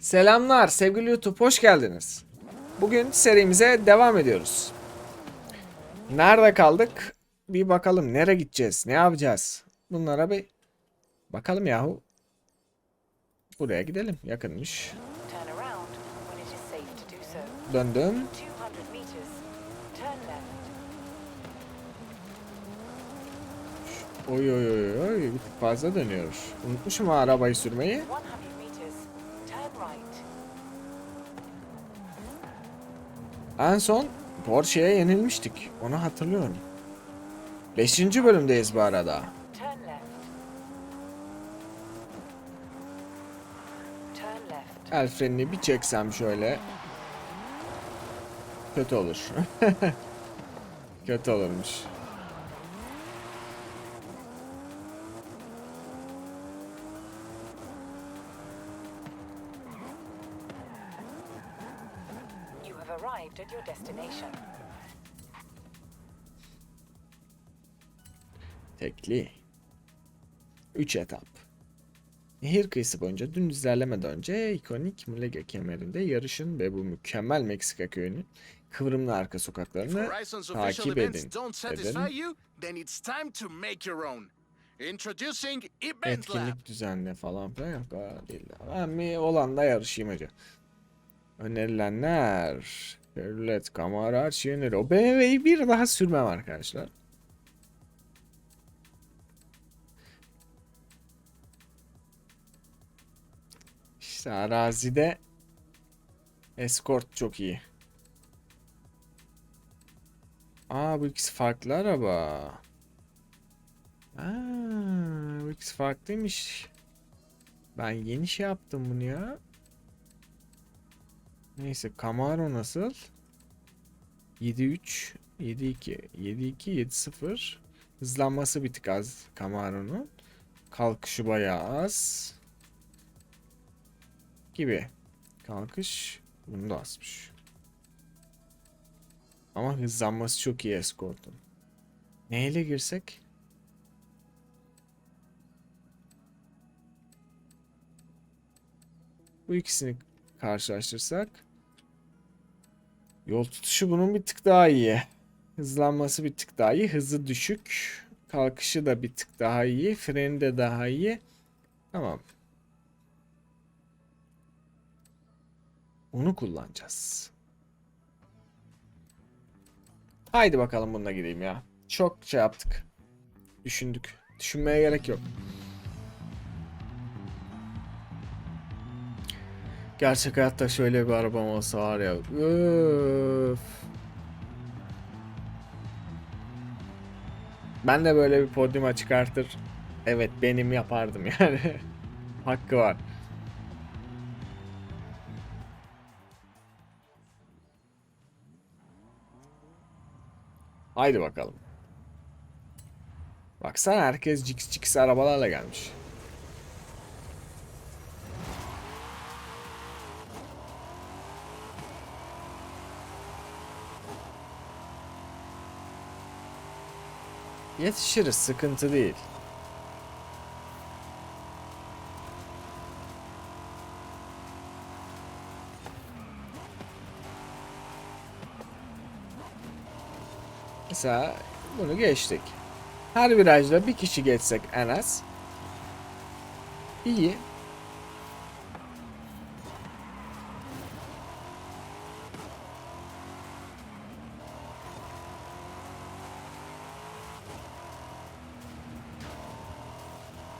Selamlar sevgili YouTube hoş geldiniz. Bugün serimize devam ediyoruz. Nerede kaldık? Bir bakalım nereye gideceğiz? Ne yapacağız? Bunlara bir bakalım yahu. Buraya gidelim. Yakınmış. Döndüm. 200 meters. Turn left. Oy oy oy oy bir tık fazla dönüyoruz. Unutmuşum ha arabayı sürmeyi. En son Porsche'ye yenilmiştik. Onu hatırlıyorum. 5. bölümdeyiz bu arada. El frenini bir çeksem şöyle. Kötü olur. Kötü olurmuş. Have arrived at your destination. Tekli. 3 etap. Nehir kıyısı boyunca dümdüz ilerlemeden önce ikonik Mulega kemerinde yarışın ve bu mükemmel Meksika köyünün kıvrımlı arka sokaklarını takip edin. don't satisfy Edelim. you, then it's time to make your own. Introducing Event Lab. Etkinlik düzenle falan filan yok. Değil. Ben bir olanda yarışayım hacı. Önerilenler. Chevrolet, Camaro, her şey öneriyor. O BMW'yi bir daha sürmem arkadaşlar. İşte arazide Escort çok iyi. Aa bu ikisi farklı araba. Aa, bu ikisi farklıymış. Ben yeni şey yaptım bunu ya. Neyse Camaro nasıl? 7-3, 7-2, 7-2, 7-0. Hızlanması bir tık az Camaro'nun. Kalkışı bayağı az. Gibi. Kalkış bunu da azmış. Ama hızlanması çok iyi Escort'un. Neyle girsek? Bu ikisini karşılaştırsak yol tutuşu bunun bir tık daha iyi. Hızlanması bir tık daha iyi. Hızı düşük. Kalkışı da bir tık daha iyi. Freni de daha iyi. Tamam. Onu kullanacağız. Haydi bakalım bununla gideyim ya. Çok şey yaptık. Düşündük. Düşünmeye gerek yok. Gerçek hayatta şöyle bir arabam olsa var ya. Öf. Ben de böyle bir podyuma çıkartır. Evet benim yapardım yani. Hakkı var. Haydi bakalım. Baksana herkes cix cix arabalarla gelmiş. Yetişiriz sıkıntı değil. Mesela bunu geçtik. Her virajda bir kişi geçsek en az. İyi.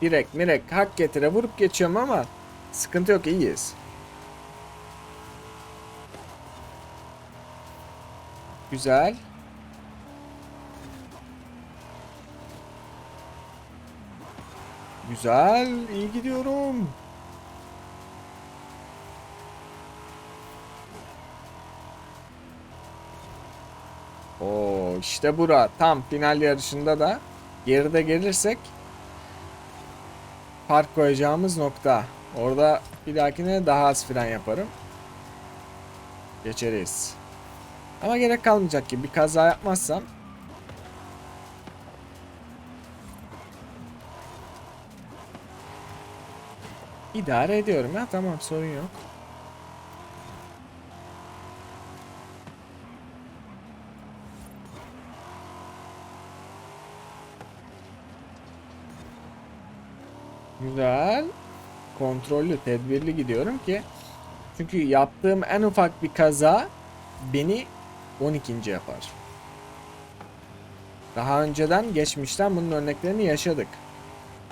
Direkt mirek hak getire vurup geçiyorum ama sıkıntı yok iyiyiz. Güzel. Güzel, iyi gidiyorum. Oo işte bura tam final yarışında da geride gelirsek park koyacağımız nokta. Orada bir dahakine daha az fren yaparım. Geçeriz. Ama gerek kalmayacak gibi bir kaza yapmazsam İdare ediyorum ya tamam sorun yok. Güzel. Kontrollü, tedbirli gidiyorum ki. Çünkü yaptığım en ufak bir kaza beni 12. yapar. Daha önceden geçmişten bunun örneklerini yaşadık.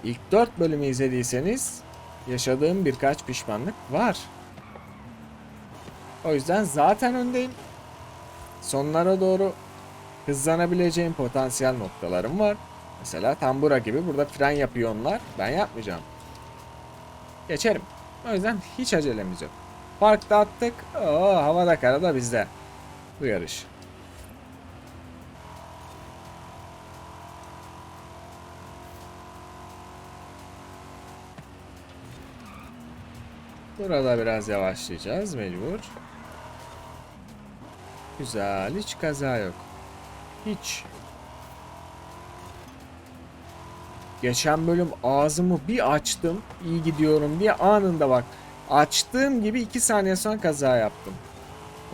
İlk 4 bölümü izlediyseniz yaşadığım birkaç pişmanlık var. O yüzden zaten öndeyim. Sonlara doğru hızlanabileceğim potansiyel noktalarım var. Mesela Tambura gibi burada fren yapıyor onlar. Ben yapmayacağım. Geçerim. O yüzden hiç acelemiz yok. Parkta attık. Oo, havada karada bizde. Bu yarış. Burada biraz yavaşlayacağız mecbur. Güzel. Hiç kaza yok. Hiç. Geçen bölüm ağzımı bir açtım. iyi gidiyorum diye anında bak. Açtığım gibi 2 saniye sonra kaza yaptım.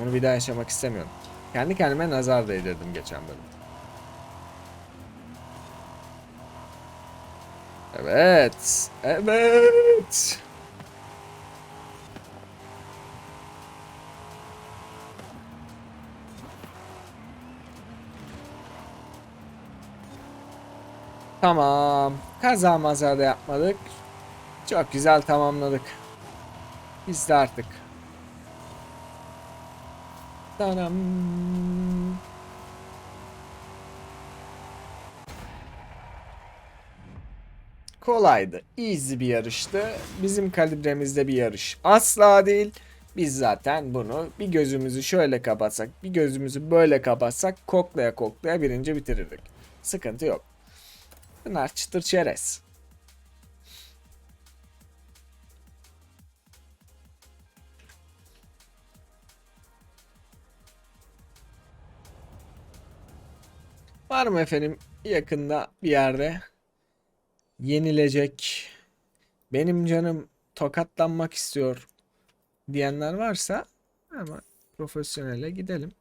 Onu bir daha yaşamak istemiyorum. Kendi kendime nazar değdirdim geçen bölüm. Evet. Evet. Tamam. Kaza maza da yapmadık. Çok güzel tamamladık. Biz de artık. Tanam. Kolaydı. Easy bir yarıştı. Bizim kalibremizde bir yarış. Asla değil. Biz zaten bunu bir gözümüzü şöyle kapatsak, bir gözümüzü böyle kapatsak koklaya koklaya birinci bitirirdik. Sıkıntı yok. Bunlar çıtır çerez. Var mı efendim yakında bir yerde yenilecek benim canım tokatlanmak istiyor diyenler varsa ama profesyonele gidelim.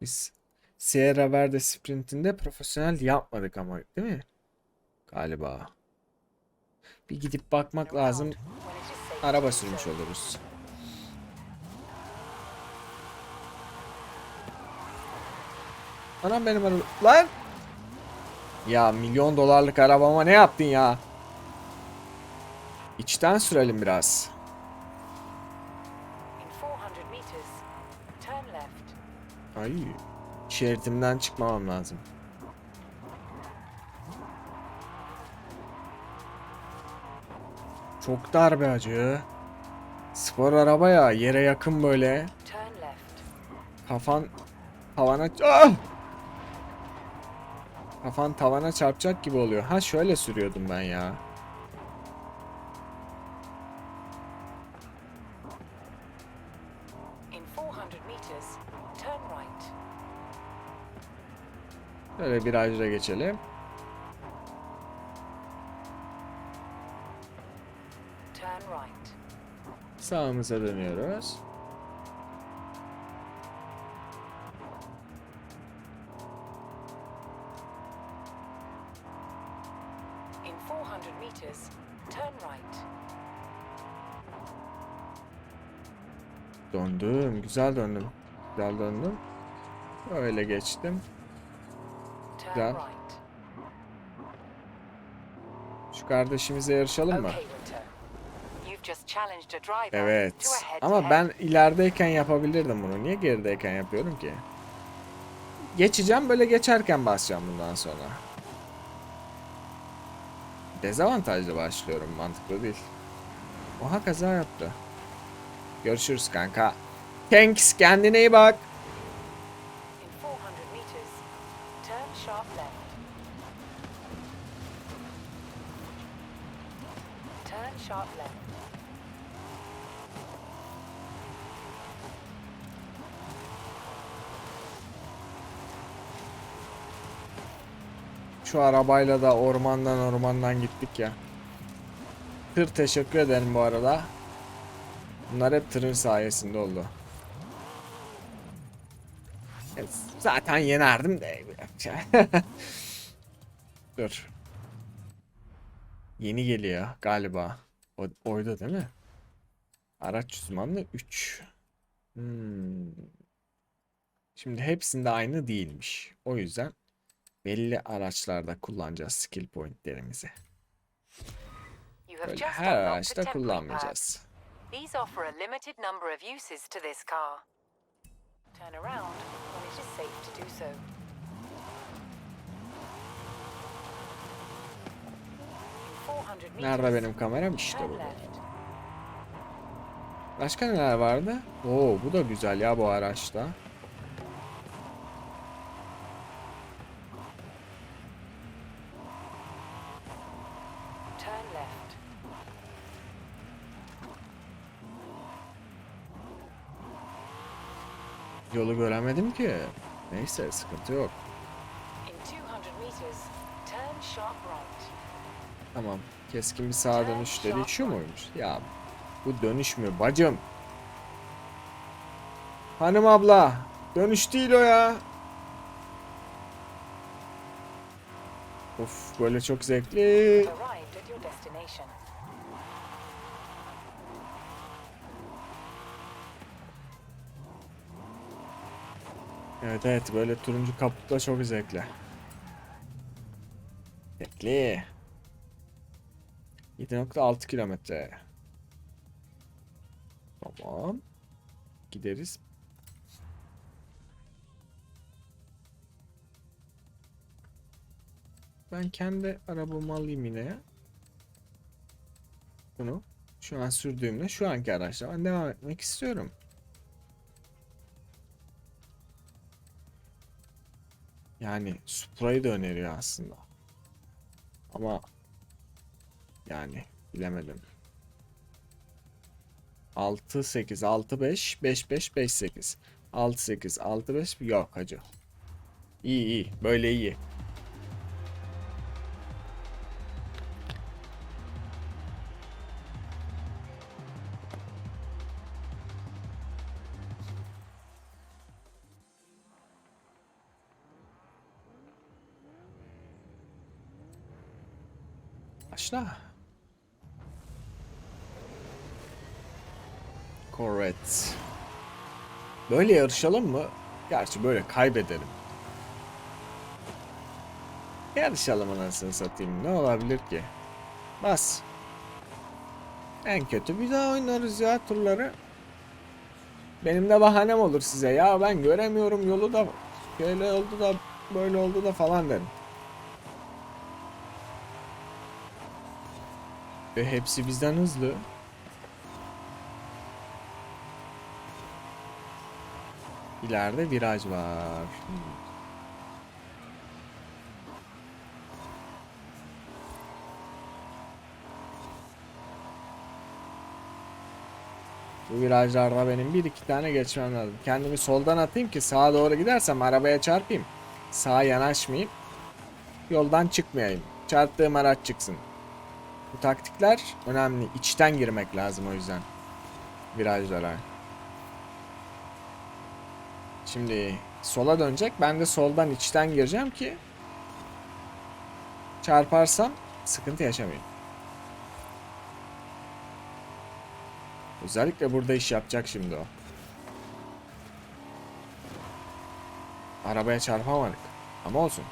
Biz Sierra Verde sprintinde profesyonel yapmadık ama değil mi? Galiba. Bir gidip bakmak lazım. Araba sürmüş oluruz. Anam benim araba... Lan! Ya milyon dolarlık arabama ne yaptın ya? İçten sürelim biraz. In 400 meters, turn left. Ay. Şeritimden çıkmamam lazım. Çok dar be acı. Spor araba ya yere yakın böyle. Kafan tavana Ah! Kafan tavana çarpacak gibi oluyor. Ha şöyle sürüyordum ben ya. In 400 meters, turn right. Böyle virajla geçelim. Sağımıza dönüyoruz. In 400 meters, turn right. Döndüm. Güzel döndüm. Güzel döndüm. Öyle geçtim. Güzel. Şu kardeşimize yarışalım mı? Okay, Evet. Ama ben ilerideyken yapabilirdim bunu. Niye gerideyken yapıyorum ki? Geçeceğim böyle geçerken basacağım bundan sonra. Dezavantajlı başlıyorum. Mantıklı değil. Oha kaza yaptı. Görüşürüz kanka. Thanks kendine iyi bak. In 400 meters, turn sharp left. Şu arabayla da ormandan ormandan gittik ya. Tır teşekkür ederim bu arada. Bunlar hep tırın sayesinde oldu. E, Zaten yenerdim de. Dur. Yeni geliyor galiba. O, oydu değil mi? Araç uzmanlığı 3. Hmm. Şimdi hepsinde aynı değilmiş. O yüzden belli araçlarda kullanacağız skill pointlerimizi. Böyle her araçta kullanmayacağız. These offer a limited number of uses to this car. Turn around when it is safe to do so. In 400 Nerede benim kameram? İşte burada. Başka neler vardı? Oo bu da güzel ya bu araçta. Turn left. Yolu göremedim ki. Neyse sıkıntı yok. In 200 meters, turn sharp right. Tamam. Keskin bir sağa dönüş şu muymuş? Ya bu dönüş mü bacım? Hanım abla. Dönüş değil o ya. Of böyle çok zevkli. Evet evet böyle turuncu kaputta çok zevkli. Zevkli. 7.6 kilometre. Tamam. Gideriz. Ben kendi arabamı alayım yine. Bunu şu an sürdüğümde şu anki araçla ben devam etmek istiyorum. Yani Supra'yı da öneriyor aslında. Ama yani bilemedim. 6 8 6 5 5 5 5 8 6 8 6 5 yok hacı. İyi iyi böyle iyi. Böyle yarışalım mı? Gerçi böyle kaybedelim. Yarışalım anasını satayım. Ne olabilir ki? Bas. En kötü bir daha oynarız ya turları. Benim de bahanem olur size. Ya ben göremiyorum yolu da. Böyle oldu da böyle oldu da falan derim. Ve hepsi bizden hızlı. İleride viraj var. Bu virajlarda benim bir iki tane geçmem lazım. Kendimi soldan atayım ki sağa doğru gidersem arabaya çarpayım. Sağa yanaşmayayım. Yoldan çıkmayayım. Çarptığım araç çıksın. Bu taktikler önemli. İçten girmek lazım o yüzden. Virajlara. Şimdi sola dönecek. Ben de soldan içten gireceğim ki çarparsam sıkıntı yaşamayayım. Özellikle burada iş yapacak şimdi o. Arabaya çarpamadık. Ama olsun.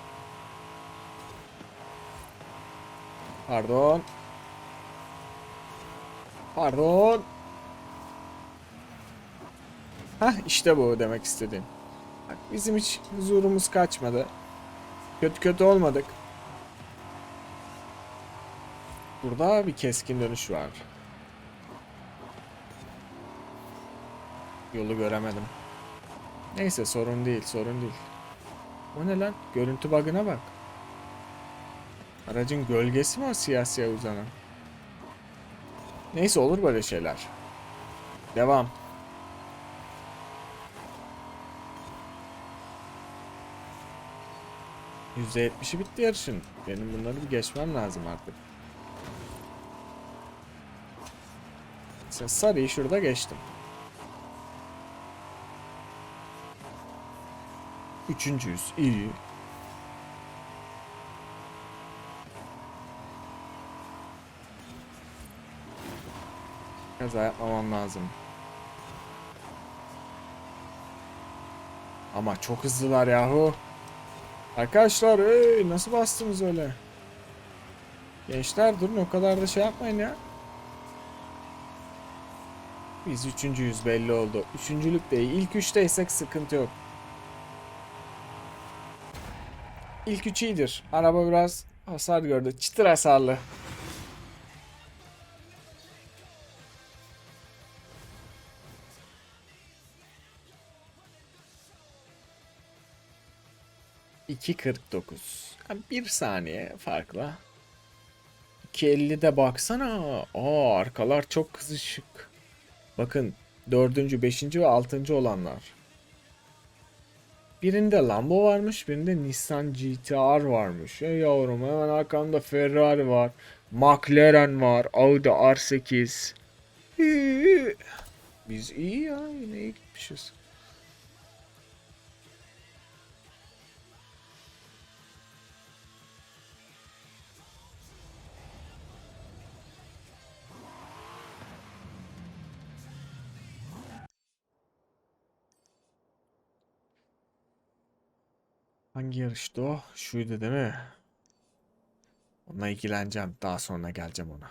Pardon. Pardon. Hah işte bu demek istediğim. Bizim hiç huzurumuz kaçmadı. Kötü kötü olmadık. Burada bir keskin dönüş var. Yolu göremedim. Neyse sorun değil sorun değil. O ne lan? Görüntü bug'ına bak. Aracın gölgesi var siyah siyah uzanan? Neyse olur böyle şeyler. Devam. %70'i bitti yarışın. Benim bunları bir geçmem lazım artık. Mesela sarıyı şurada geçtim. Üçüncüyüz. İyi. Kaza yapmamam lazım. Ama çok hızlılar yahu. Arkadaşlar ey, nasıl bastınız öyle? Gençler durun o kadar da şey yapmayın ya. Biz üçüncüyüz belli oldu. Üçüncülük değil. İlk üçteysek sıkıntı yok. İlk üç iyidir. Araba biraz hasar gördü. Çıtır hasarlı. İki kırk dokuz. Yani bir saniye farkla. 2.50'de baksana. Aa arkalar çok kızışık. Bakın dördüncü, beşinci ve altıncı olanlar. Birinde Lambo varmış, birinde Nissan GT-R varmış. Ey yavrum hemen arkamda Ferrari var. McLaren var, Audi R8. İyi. Biz iyi ya, yine iyi gitmişiz. Hangi yarıştı o? Şuydu değil mi? Onunla ilgileneceğim. Daha sonra geleceğim ona.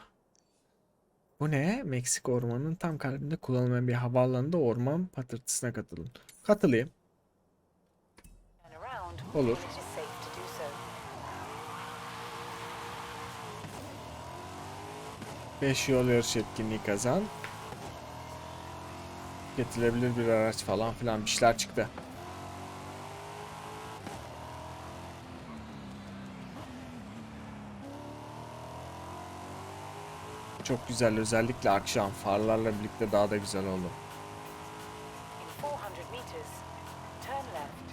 Bu ne? Meksika ormanının tam kalbinde kullanılan bir havaalanında orman patırtısına katılın. Katılayım. Olur. 5 yol yarış etkinliği kazan. Getirilebilir bir araç falan filan bir şeyler çıktı. Çok güzel özellikle akşam farlarla birlikte daha da güzel oldu. In 400 meters, turn left.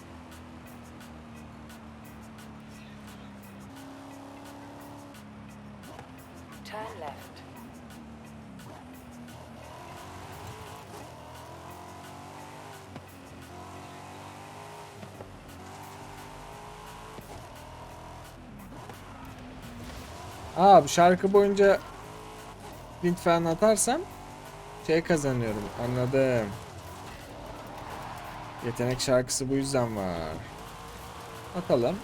Turn left. Aa bu şarkı boyunca link falan atarsam şey kazanıyorum. Anladım. Yetenek şarkısı bu yüzden var. Atalım.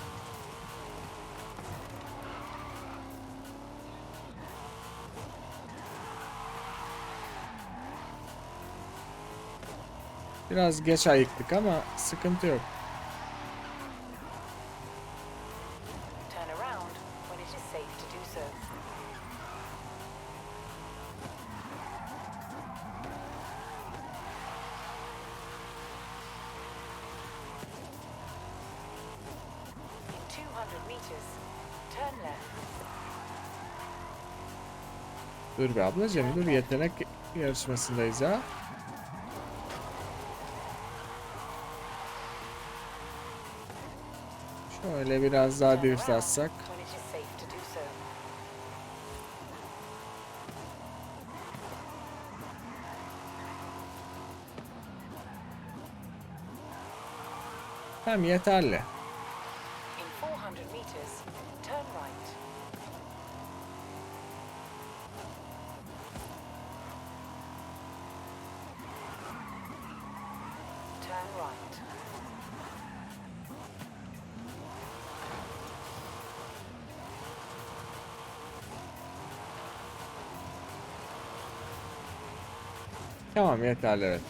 Biraz geç ayıktık ama sıkıntı yok. Dur be ablacığım dur yetenek yarışmasındayız ha. Şöyle biraz daha drift atsak. Tamam yeterli. Tamam yeterli evet.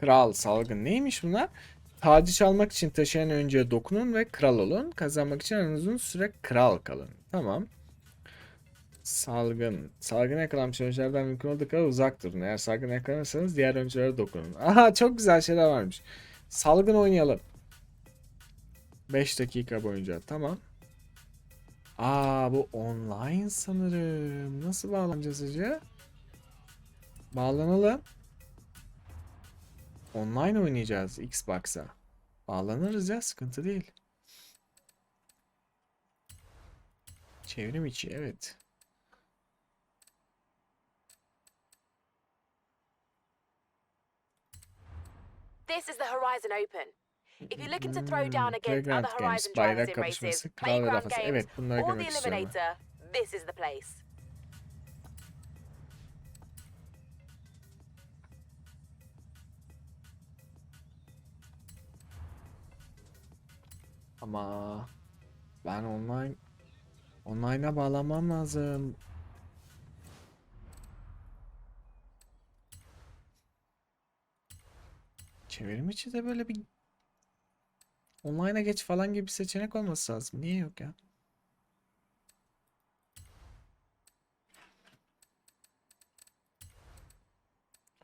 Kral salgın neymiş bunlar? Tacı çalmak için taşıyan önce dokunun ve kral olun. Kazanmak için en uzun süre kral kalın. Tamam. Salgın. Salgın yakalanmış öncülerden mümkün olduğu kadar uzak durun. Eğer salgın yakalanırsanız diğer öncülere dokunun. Aha çok güzel şeyler varmış. Salgın oynayalım. 5 dakika boyunca. Tamam. Aa bu online sanırım. Nasıl bağlanacağız acaba? Bağlanalım. Online oynayacağız Xbox'a. Bağlanırız ya sıkıntı değil. Çevrim içi evet. This is the Horizon Open. If you're looking to throw down Hmm, against Playground other Games, Horizon bayrak kapışması, races, kral ve playground rafası. games, Evet bunları or the görmek istiyorum. ben. Eliminator, this is the place. Ama ben online online'a bağlamam lazım. Çevrim içi de böyle bir online'a geç falan gibi bir seçenek olması lazım. Niye yok ya?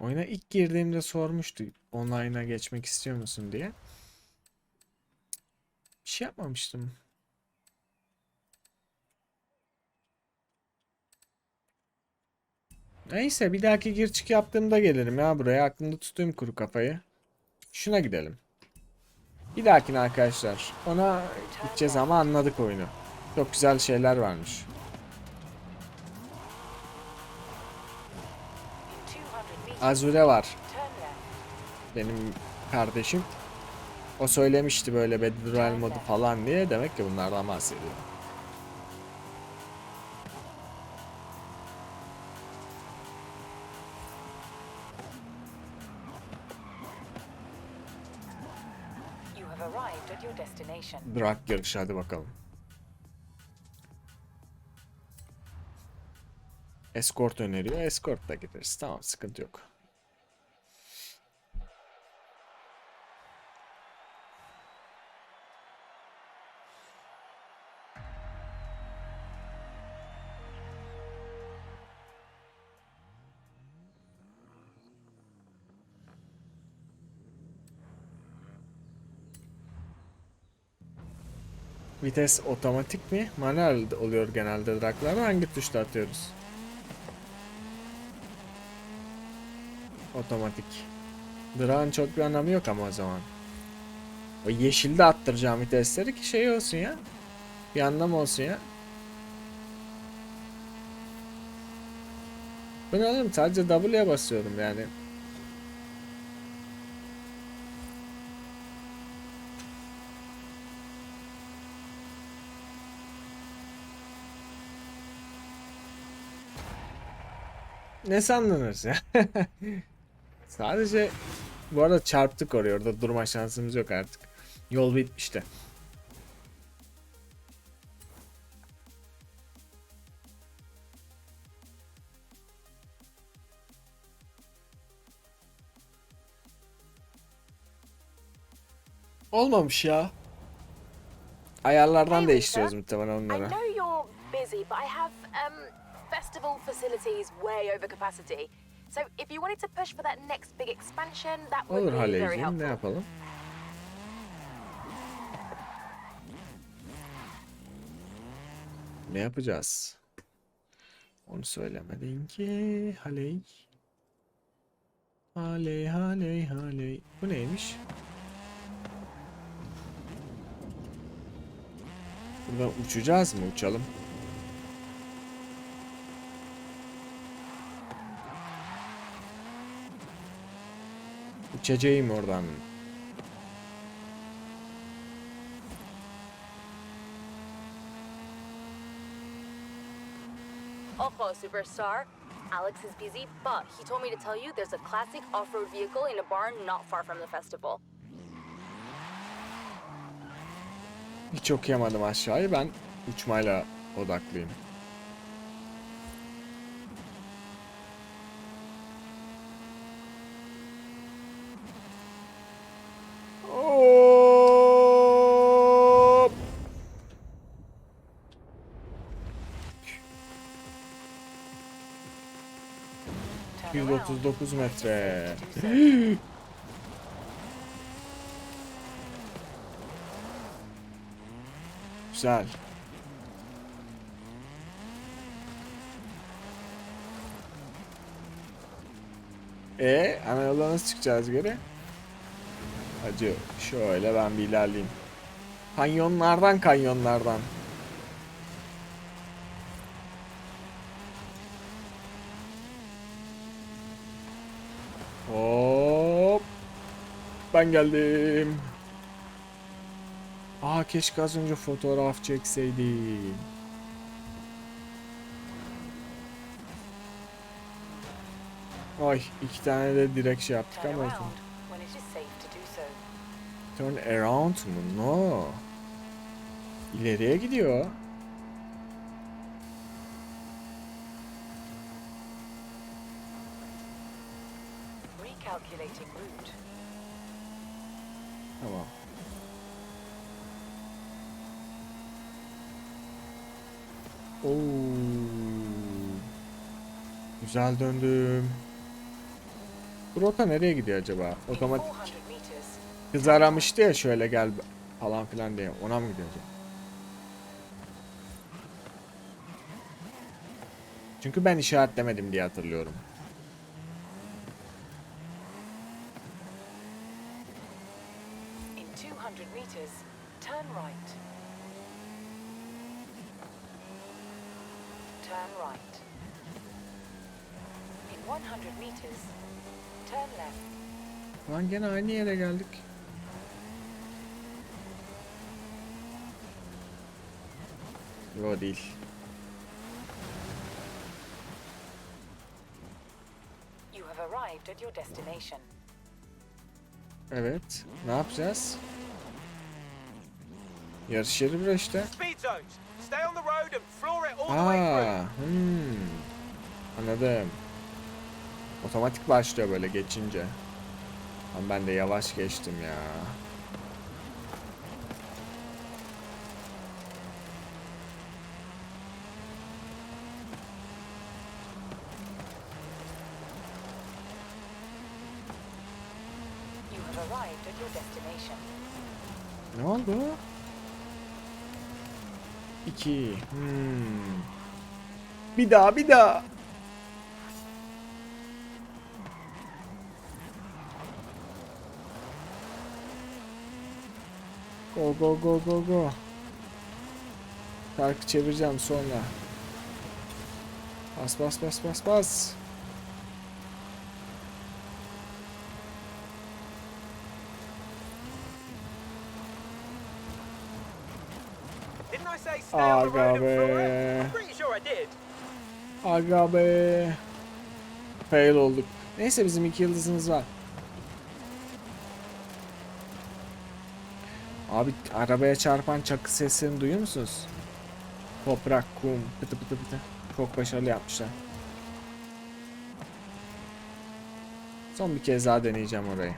Oyuna ilk girdiğimde sormuştu online'a geçmek istiyor musun diye. Bir şey yapmamıştım. Neyse bir dahaki gir çık yaptığımda gelirim ya buraya. Aklımda tutayım kuru kafayı. Şuna gidelim. Bir dahakine arkadaşlar. Ona gideceğiz ama anladık oyunu. Çok güzel şeyler varmış. In 200 meters, Azure var. Benim kardeşim. O söylemişti böyle Battle Royale modu falan diye. Demek ki bunlardan bahsediyor. Drag yarışı hadi bakalım. Escort öneriyor. Escort da gideriz. Tamam sıkıntı yok. Vites otomatik mi? Manuel oluyor genelde draglarda. Hangi tuşla atıyoruz? Otomatik. Drag'ın çok bir anlamı yok ama o zaman. O yeşilde attıracağım vitesleri ki şey olsun ya. Bir anlam olsun ya. Bu ne oğlum? Sadece W'ye basıyorum yani. Ne sandınız ya? Sadece bu arada çarptık oraya orada durma şansımız yok artık. Yol bitmişti. Olmamış ya. Ayarlardan değiştiriyoruz muhtemelen I onları. know you're busy, but I have festival facilities way over capacity. So if you wanted to push for that next big expansion, that would Olur be very Haleciğim ne helpful. yapalım? Ne yapacağız? Onu söylemedin ki Haley. Haley Haley Haley. Bu neymiş? Buradan uçacağız mı? Uçalım. Uçacağım oradan. Ojo, superstar. Alex is busy, but he told me to tell you there's a classic off-road vehicle in a barn not far from the festival. Hiç okuyamadım aşağıyı. Ben uçmayla odaklıyım. 1139 metre. Güzel. E ee, ana yola nasıl çıkacağız geri? Acı. Şöyle ben bir ilerleyeyim. Kanyonlardan kanyonlardan. Ben geldim. Aa keşke az önce fotoğraf çekseydim. Ay iki tane de direkt şey yaptık ama olsun. Turn around mu? No. İleriye gidiyor. Recalculating route. Tamam. Oo. Güzel döndüm. Bu rota nereye gidiyor acaba? Otomatik 400 meters, kız aramıştı ya şöyle gel falan filan diye. Ona mı gidiyor acaba? Çünkü ben işaretlemedim diye hatırlıyorum. in 200 meters, turn right. Turn right. In 100 meters, turn left. Lan gene aynı yere geldik. Yo değil. You have arrived at your destination. Evet. Ne yapacağız? Yarış yeri bura işte. Speed zones. Stay on the road and floor it all the way through. Aa, hmm. Anladım. Otomatik başlıyor böyle geçince. Ama ben de yavaş geçtim ya. Ne oldu? 2. Hmm. Bir daha bir daha. Go go go go go. Şarkı çevireceğim sonra. Bas bas bas bas bas. Aga be. Aga be. Fail olduk. Neyse bizim iki yıldızımız var. Abi arabaya çarpan çakı seslerini duyuyor musunuz? Toprak, kum, pıtı pıtı pıtı. Çok başarılı yapmışlar. Son bir kez daha deneyeceğim orayı.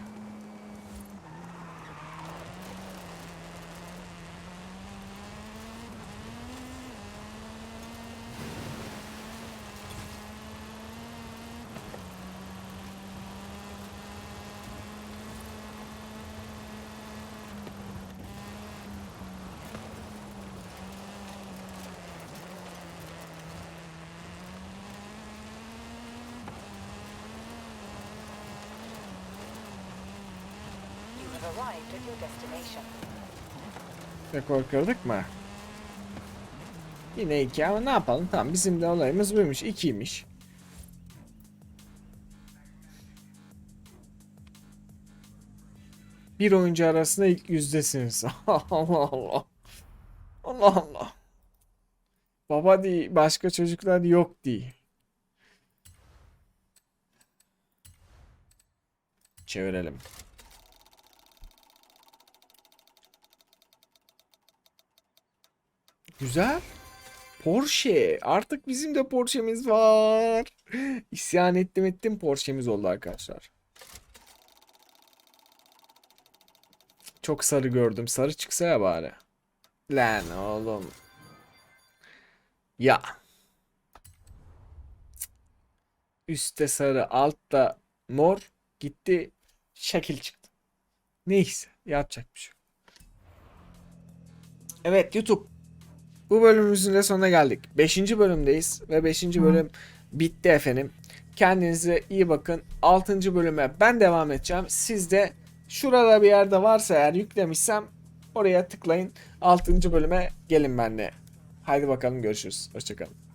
You have arrived at your? Yine iki ama ne yapalım? Tamam bizim de olayımız buymuş. İkiymiş. Bir oyuncu arasında ilk yüzdesiniz. Allah Allah. Allah Allah. Baba değil, başka çocuklar yok değil. Çevirelim. Güzel. Porsche. Artık bizim de Porsche'miz var. İsyan ettim ettim Porsche'miz oldu arkadaşlar. Çok sarı gördüm. Sarı çıksa ya bari. Lan oğlum. Ya. Üste sarı, altta mor. Gitti. Şekil çıktı. Neyse. Yapacak bir şey. Evet YouTube. Bu bölümümüzün de sonuna geldik. 5. bölümdeyiz ve 5. bölüm bitti efendim. Kendinize iyi bakın. 6. bölüme ben devam edeceğim. Siz de şurada bir yerde varsa eğer yüklemişsem oraya tıklayın. 6. bölüme gelin benimle. Haydi bakalım görüşürüz. Hoşçakalın.